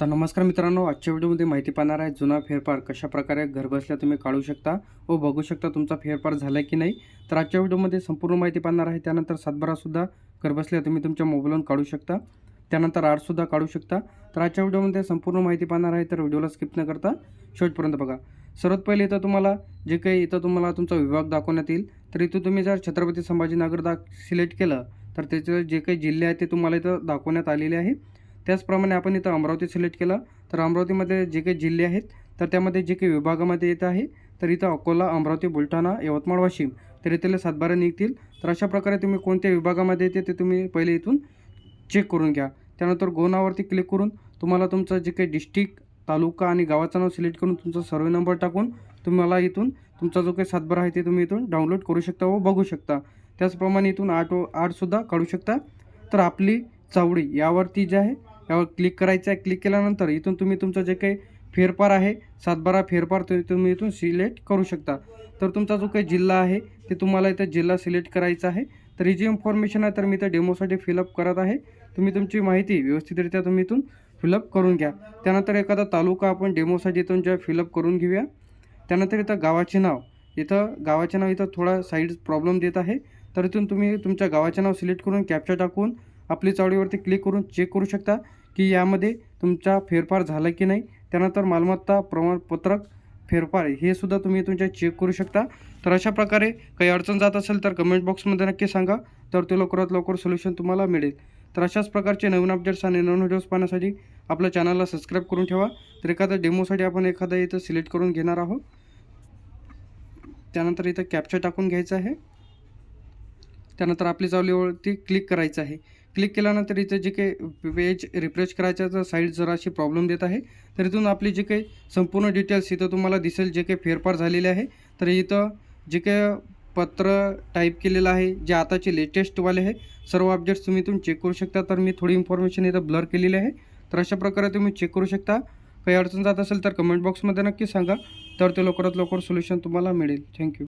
तर नमस्कार मित्रांनो आजच्या व्हिडिओमध्ये माहिती पाहणार आहे जुना फेरफार कशा प्रकारे घरबसल्या तुम्ही काढू शकता व बघू शकता तुमचा फेरफार झाला आहे की नाही. तर आजच्या व्हिडिओमध्ये संपूर्ण माहिती पाहणार आहे त्यानंतर सातबारासुद्धा घरबसल्या तुम्ही तुमच्या मोबाईलवरून काढू शकता त्यानंतर आर्टसुद्धा काढू शकता. तर आजच्या व्हिडिओमध्ये संपूर्ण माहिती पाहणार आहे तर व्हिडिओला स्किप न करता शेवटपर्यंत बघा. सर्वात पहिले इथं तुम्हाला जे काही इथं तुम्हाला तुमचा विभाग दाखवण्यात येईल तर इथं तुम्ही जर छत्रपती संभाजीनगर दा सिलेक्ट केलं तर त्याचे जे काही जिल्हे आहेत ते तुम्हाला इथं दाखवण्यात आलेले आहे. त्याचप्रमाणे आपण इथं अमरावती सिलेक्ट केलं. तर अमरावतीमध्ये जे काही जिल्हे आहेत तर त्यामध्ये जे काही विभागामध्ये येत आहे तर इथं अकोला अमरावती बुलढाणा यवतमाळ वाशिम तर इथले सातबारा निघतील. तर अशा प्रकारे तुम्ही कोणत्या विभागामध्ये येते ते तुम्ही पहिले इथून चेक करून घ्या. त्यानंतर गोनावरती क्लिक करून तुम्हाला तुमचं जे काही डिस्ट्रिक्ट तालुका आणि गावाचं नाव सिलेक्ट करून तुमचा सर्वे नंबर टाकून तुम्हाला इथून तुमचा जो काही सातबारा आहे ते तुम्ही इथून डाउनलोड करू शकता व बघू शकता. त्याचप्रमाणे इथून आठ आठसुद्धा काढू शकता. तर आपली चावडी यावरती जे आहे यावर क्लिक करायचं आहे क्लिक केल्यानंतर इथून तुम्ही तुमचं जे काही फेरफार आहे सातबारा फेरफार ते तुम्ही इथून सिलेक्ट करू शकता. तर तुमचा जो काही जिल्हा आहे ते तुम्हाला इथं जिल्हा सिलेक्ट करायचा आहे. तर ही जी इन्फॉर्मेशन आहे तर मी इथं डेमोसाठी फिलअप करत आहे. तुम्ही तुमची माहिती व्यवस्थितरित्या तुम्ही इथून फिलअप करून घ्या. त्यानंतर एखादा तालुका आपण डेमोसाठी इथून ज्या फिलअप करून घेऊया. त्यानंतर इथं गावाचे नाव. इथं गावाचे नाव इथं थोडा साईड प्रॉब्लेम देत आहे. तर इथून तुम्ही तुमच्या गावाचे नाव सिलेक्ट करून कॅप्चा टाकून आपली चावडीवरती क्लिक करून चेक करू शकता की यामध्ये तुमचा फेरफार झाला की नाही. त्यानंतर मालमत्ता प्रमाणपत्रक फेरफार हे सुद्धा तुम्ही तुमच्या चेक करू शकता. तर अशा प्रकारे काही अडचण जात असेल तर कमेंट बॉक्समध्ये नक्की सांगा तर ते लवकरात लवकर सोल्युशन तुम्हाला मिळेल. तर अशाच प्रकारचे नवीन अपडेट्स आणि नवीन व्हिडिओज पाहण्यासाठी आपल्या चॅनलला सबस्क्राईब करून ठेवा. तर एखाद्या डेमोसाठी आपण एखादा इथं सिलेक्ट करून घेणार आहोत. त्यानंतर इथं कॅप्चर टाकून घ्यायचं आहे. त्यानंतर आपली चावलीवरती क्लिक करायचं आहे. क्लिक केल्यानंतर इथं जे काही पेज रिफ्रेश करायचं तर साईड जराशी प्रॉब्लेम देत आहे. तर इथून आपली जे काही संपूर्ण डिटेल्स इथं तुम्हाला दिसेल जे काही फेरफार झालेले आहे. तर इथं जे काही पत्र टाईप केलेलं आहे जे आताचे लेटेस्टवाले आहे सर्व अपडेट्स तुम्ही इथून चेक करू शकता. तर मी थोडी इन्फॉर्मेशन इथं ब्लर केलेली आहे. तर अशा प्रकारे तुम्ही चेक करू शकता. काही अडचण जात असेल तर कमेंट बॉक्समध्ये नक्की सांगा. तर ते लवकरात लवकर सोल्युशन तुम्हाला मिळेल. थँक्यू